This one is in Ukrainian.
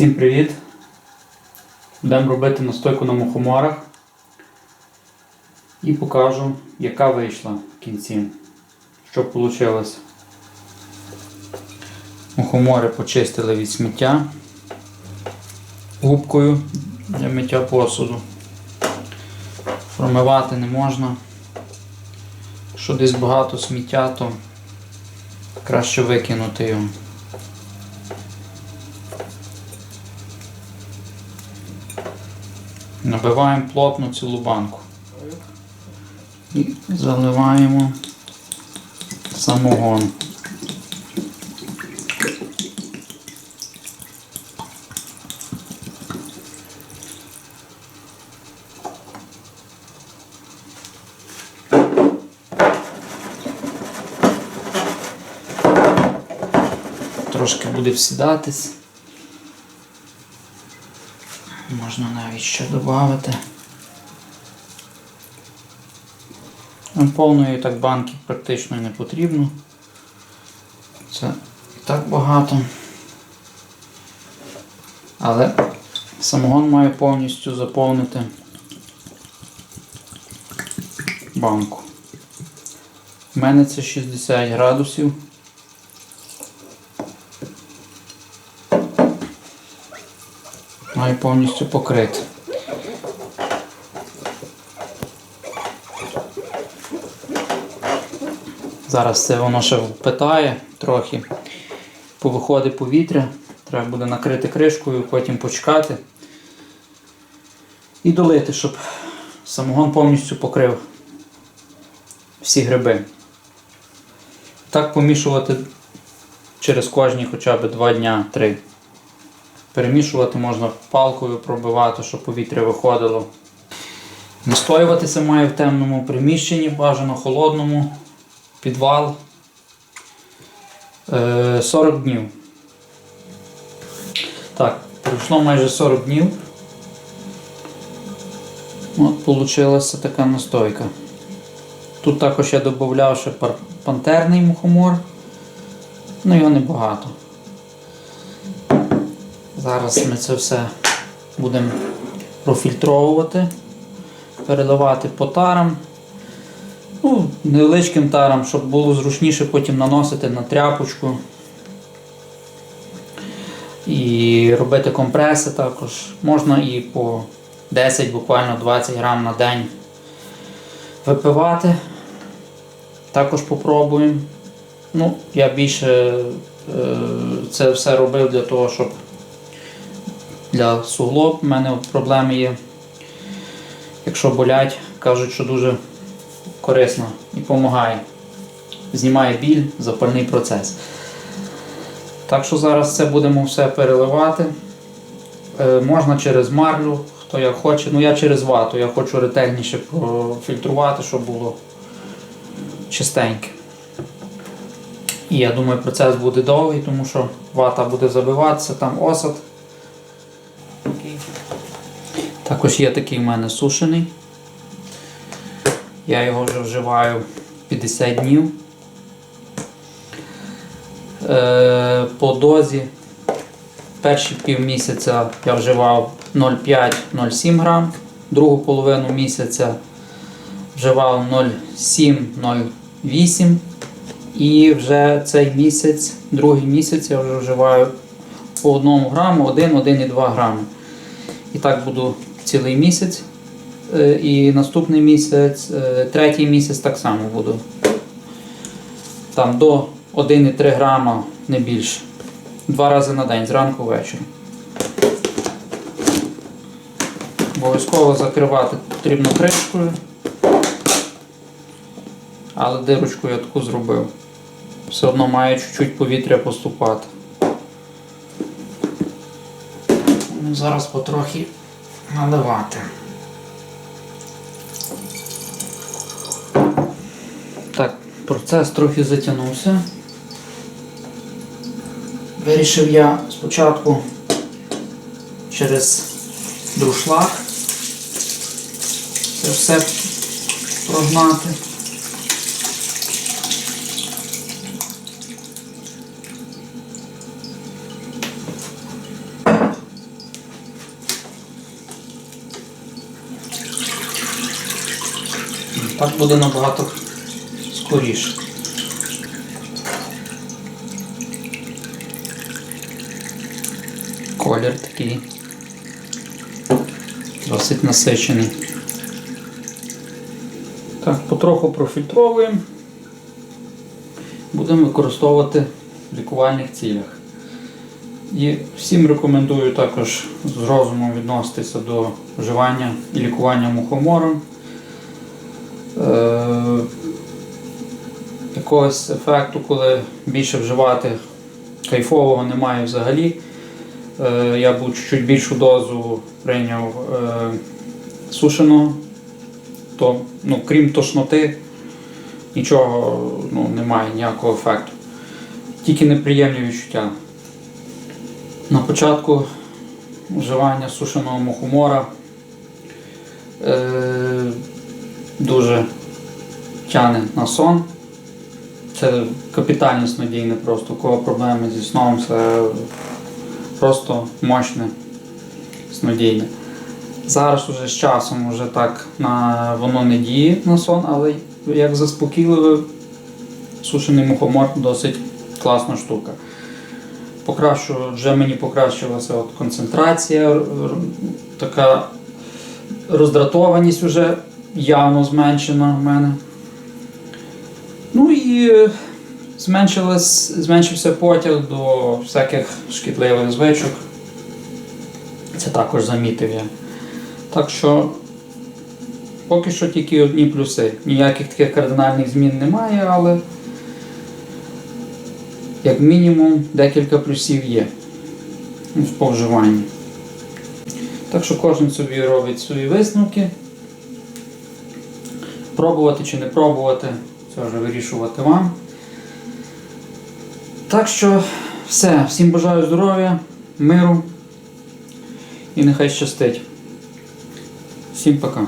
Всім привіт! Будемо робити настойку на мухоморах і покажу, яка вийшла в кінці, що вийшло. Мухомори почистили від сміття губкою для миття посуду. Промивати не можна. Якщо десь багато сміття, то краще викинути його. Набиваємо плотно цілу банку. І заливаємо самогон. Трошки буде всідатись. Можна навіть ще додати. Повної так банки практично не потрібно. Це і так багато. Але самогон має повністю заповнити банку. У мене це 60 градусів. Має повністю покрити. Зараз це воно ще впитає трохи, повиходить повітря, треба буде накрити кришкою, потім почекати і долити, щоб самогон повністю покрив всі гриби. Так помішувати через кожні хоча б 2 дня 3. Перемішувати можна палкою пробивати, щоб повітря виходило. Настоюватися має в темному приміщенні, бажано холодному, підвал Е, 40 днів. Так, пройшло майже 40 днів. От вийшла така настойка. Тут також я додавав ще пантерний мухомор, ну його небагато. Зараз ми це все будемо профільтровувати, переливати по тарам. Ну, невеличким тарам, щоб було зручніше потім наносити на тряпочку. І робити компреси також. Можна і по 10, буквально 20 грам на день випивати. Також попробуємо. Ну, я більше е, це все робив для того, щоб для суглоб. У мене проблеми є. Якщо болять, кажуть, що дуже корисно і допомагає. Знімає біль, запальний процес. Так що зараз це будемо все переливати. Е, можна через марлю, хто як хоче. Ну я через вату, я хочу ретельніше профільтрувати, щоб було чистеньке. І я думаю, процес буде довгий, тому що вата буде забиватися, там осад. Також є такий в мене сушений. Я його вже вживаю 50 днів. Е, по дозі перші півмісяця я вживав 0,5-0,7 грам, другу половину місяця вживав 0,7-0,8 і вже цей місяць, другий місяць я вже вживаю по 1 граму, 1-1,2 грами. І так буду цілий місяць. Е, І наступний місяць, е, третій місяць так само буду. Там до 1,3 грама, не більше. Два рази на день, зранку ввечері. Обов'язково закривати потрібно кришкою. Але дирочку я таку зробив. Все одно має чуть-чуть повітря поступати. Ну, Зараз потрохи наливати. Так, процес трохи затягнувся. Вирішив я спочатку через друшлаг це все прогнати. Так буде набагато скоріше. Колір такий досить насичений. Так, потроху профільтровуємо. Будемо використовувати в лікувальних цілях. І всім рекомендую також з розумом відноситися до вживання і лікування мухомором. Е, якогось ефекту, коли більше вживати кайфового немає взагалі. Е, я був чуть більшу дозу прийняв е, сушеного, то, ну, крім тошноти, нічого ну, немає ніякого ефекту. Тільки неприємні відчуття. На початку вживання сушеного мухомора дуже тяне на сон. Це капітально снодійне просто. У кого проблеми зі сном, це просто мощне снодійне. Зараз уже з часом вже так на, воно не діє на сон, але як заспокійливий сушений мухомор досить класна штука. Покращу, вже мені покращилася от концентрація, така роздратованість вже явно зменшена в мене. Ну і е, зменшився потяг до всяких шкідливих звичок. Це також замітив я. Так що поки що тільки одні плюси. Ніяких таких кардинальних змін немає, але як мінімум декілька плюсів є в повживанні. Так що кожен собі робить свої висновки. Пробувати чи не пробувати, це вже вирішувати вам. Так що все, всім бажаю здоров'я, миру і нехай щастить. Всім пока.